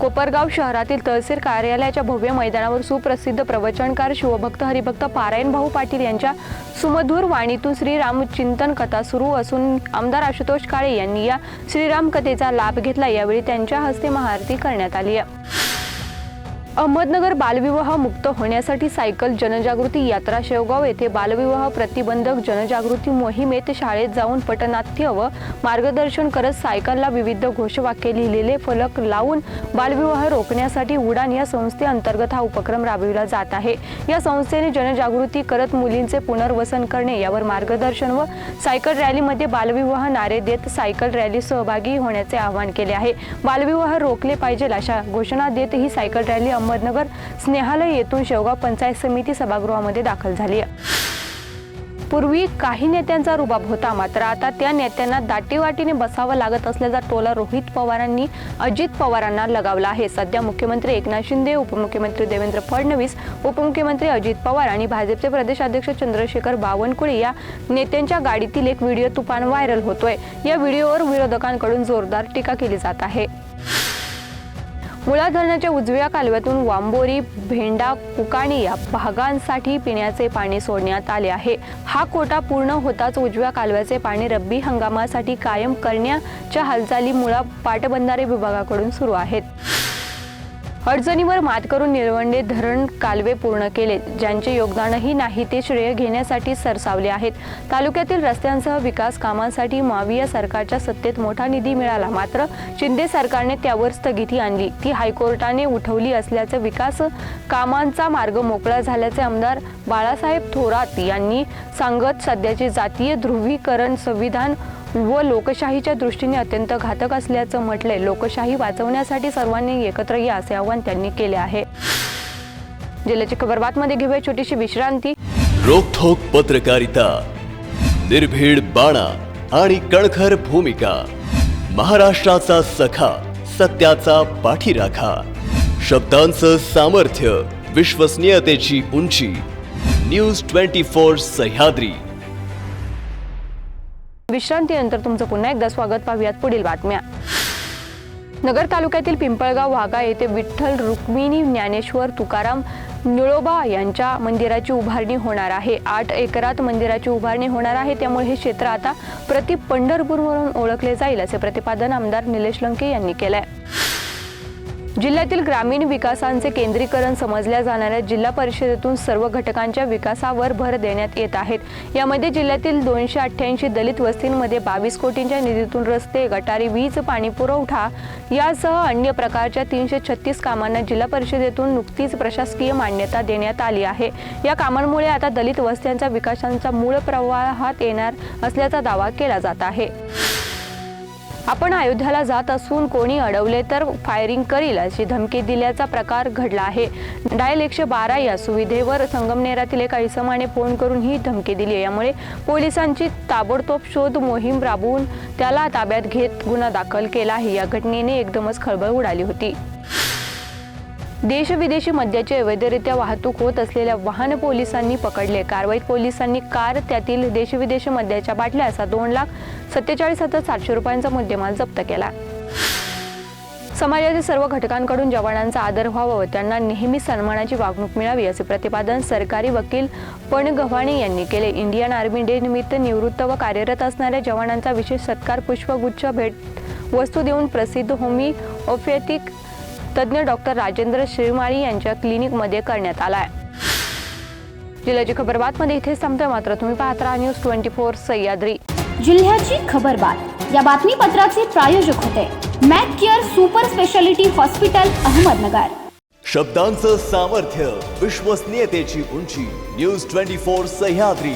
कोपरगाव शहरातील तहसील कार्यालयाच्या भव्य मैदानावर सुप्रसिद्ध प्रवचनकार शिवभक्त हरिभक्त पारायण भाऊ पाटील यांच्या सुमधूर वाणीतून श्रीराम चिंतन कथा सुरू असून आमदार आशुतोष काळे यांनी या श्रीराम कथेचा लाभ घेतला. यावेळी त्यांच्या हस्ते महाआरती करण्यात आली आहे. अहमदनगर बालविवाह मुक्त होण्यासाठी सायकल जनजागृती यात्रा शेवगाव येथे बालविवाह प्रतिबंधक जनजागृती मोहिमेत शाळेत जाऊन पटनाट्य व मार्गदर्शन करत सायकलला विविध घोषवाक्य लिहिलेले फलक लावून बालविवाह रोखण्यासाठी उडान या संस्थेअंतर्गत हा उपक्रम राबविला जात आहे. या संस्थेने जनजागृती करत मुलींचे पुनर्वसन करणे यावर मार्गदर्शन व सायकल रॅलीमध्ये बालविवाह नारे देत सायकल रॅली सहभागी होण्याचे आवाहन केले आहे. बालविवाह रोखले पाहिजे अशा घोषणा देत ही सायकल रॅली अहमदनगर स्नेहालय येथून शेवगाव पंचायत समिती सभागृहामध्ये दाखल झाली आहे. पूर्वी काही नेत्यांचा रुबाब होता मात्र आता त्या नेत्यांना दाटीवाटीने बसावं लागत असल्याचा टोला रोहित पवारांनी अजित पवारांना लगावला आहे. सध्या मुख्यमंत्री एकनाथ शिंदे उपमुख्यमंत्री देवेंद्र फडणवीस उपमुख्यमंत्री अजित पवार आणि भाजपचे प्रदेशाध्यक्ष चंद्रशेखर बावनकुळे या नेत्यांच्या गाडीतील एक व्हिडिओ तुफान व्हायरल होतोय. या व्हिडिओवर विरोधकांकडून जोरदार टीका केली जात आहे. मुळा धरणाच्या उजव्या कालव्यातून वांबोरी भेंडा कुकाणी या भागांसाठी पिण्याचे पाणी सोडण्यात आले आहे. हा कोटा पूर्ण होताच उजव्या कालव्याचे पाणी रब्बी हंगामासाठी कायम करण्याच्या हालचाली मुळा पाटबंधारे विभागाकडून सुरू आहेत. अडचणीवर मात करून निळवंडे धरण कालवे पूर्ण केले ज्यांचे योगदानही नाही ते श्रेय घेण्यासाठी सरसावले आहेत. तालुक्यातील रस्त्यांसह विकास कामांसाठी माविया सरकारच्या सत्तेत मोठा निधी मिळाला मात्र शिंदे सरकारने त्यावर स्थगिती आणली. ती हायकोर्टाने उठवली असल्याचं विकास कामांचा मार्ग मोकळा झाल्याचे आमदार बाळासाहेब थोरात यांनी सांगत सध्याचे जातीय ध्रुवीकरण संविधान व लोकशाहीच्या दृष्टीने अत्यंत घातक असल्याचं म्हटलंय. लोकशाही वाचवण्यासाठी सर्वांनी एकत्र या असे आवाहन त्यांनी केले आहे. जिल्ह्याची खबर बातमध्ये घेऊया छोटीशी विश्रांती. रोखोक पत्रकारिता निर्भीड बाणा आणि कणखर भूमिका महाराष्ट्राचा सखा सत्याचा पाठीराखा शब्दांचं सामर्थ्य विश्वसनीयतेची उंची न्यूज ट्वेंटी फोर सह्याद्री. विश्रांतीनंतर तुमचं पुन्हा एकदा स्वागत. पाहूयात पुढील बातम्या. नगर तालुक्यातील पिंपळगाव वाघा येथे विठ्ठल रुक्मिणी ज्ञानेश्वर तुकाराम निळोबा यांच्या मंदिराची उभारणी होणार आहे. आठ एकरात मंदिराची उभारणी होणार आहे. त्यामुळे हे क्षेत्र आता प्रति पंढरपूर म्हणून ओळखले जाईल असे प्रतिपादन आमदार निलेश लंके यांनी केलं आहे जिल्ह्यातील ग्रामीण विकासांचे केंद्रीकरण समजल्या जाणाऱ्या जिल्हा परिषदेतून सर्व घटकांच्या विकासावर भर देण्यात येत आहेत. यामध्ये जिल्ह्यातील दोनशे अठ्ठ्याऐंशी दलित वस्तींमध्ये बावीस कोटींच्या निधीतून रस्ते गटारी वीज पाणी पुरवठा यासह अन्य प्रकारच्या तीनशे छत्तीस कामांना जिल्हा परिषदेतून नुकतीच प्रशासकीय मान्यता देण्यात आली आहे. या कामांमुळे आता दलित वस्त्यांचा विकासांचा मूळ प्रवाहात येणार असल्याचा दावा केला जात आहे. आपण अयोध्याला जात असून कोणी अडवले तर फायरिंग करील अशी धमकी दिल्याचा प्रकार घडला आहे. डायल एकशे बारा या सुविधेवर संगमनेरातील एका इसमाने फोन करून ही धमकी दिली आहे. यामुळे पोलिसांची ताबडतोब शोध मोहीम राबवून त्याला ताब्यात घेत गुन्हा दाखल केला आहे. या घटनेने एकदमच खळबळ उडाली होती. देशविदेशी मद्याची अवैधरित्या वाहतूक होत असलेल्या वाहन पोलिसांनी पकडले. कारवाईत पोलिसांनी कार त्यातील देशविदेशी मद्याच्या बाटल्या असा दोन लाख सत्तेचाळीस हजार सातशे रुपयांचा मुद्देमाल जप्त केला. समाजातील सर्व घटकांकडून जवानांचा आदर व्हावा व त्यांना नेहमी सन्मानाची वागणूक मिळावी असे प्रतिपादन सरकारी वकील पण गव्हाणे यांनी केले. इंडियन आर्मी डे निमित्त निवृत्त व कार्यरत असणाऱ्या जवानांचा विशेष सत्कार पुष्पगुच्छ भेट वस्तू देऊन प्रसिद्ध होमी होमिओपॅथिक तज्ज्ञ डॉक्टर राजेंद्र श्रीमाळी यांच्या क्लिनिकमध्ये करण्यात आला आहे जिल्ह्याची खबर बातमध्ये इथेच थांबतोय मात्र तुम्ही पाहत राहा न्यूज ट्वेंटी फोर सह्याद्री. जिल्ह्याची खबरबात या बातमीपत्राचे प्रायोजक होते. Mac care super speciality hospital Ahmednagar. शब्दांचं सामर्थ्य विश्वसनीयतेची उंची न्यूज ट्वेंटी फोर सह्याद्री.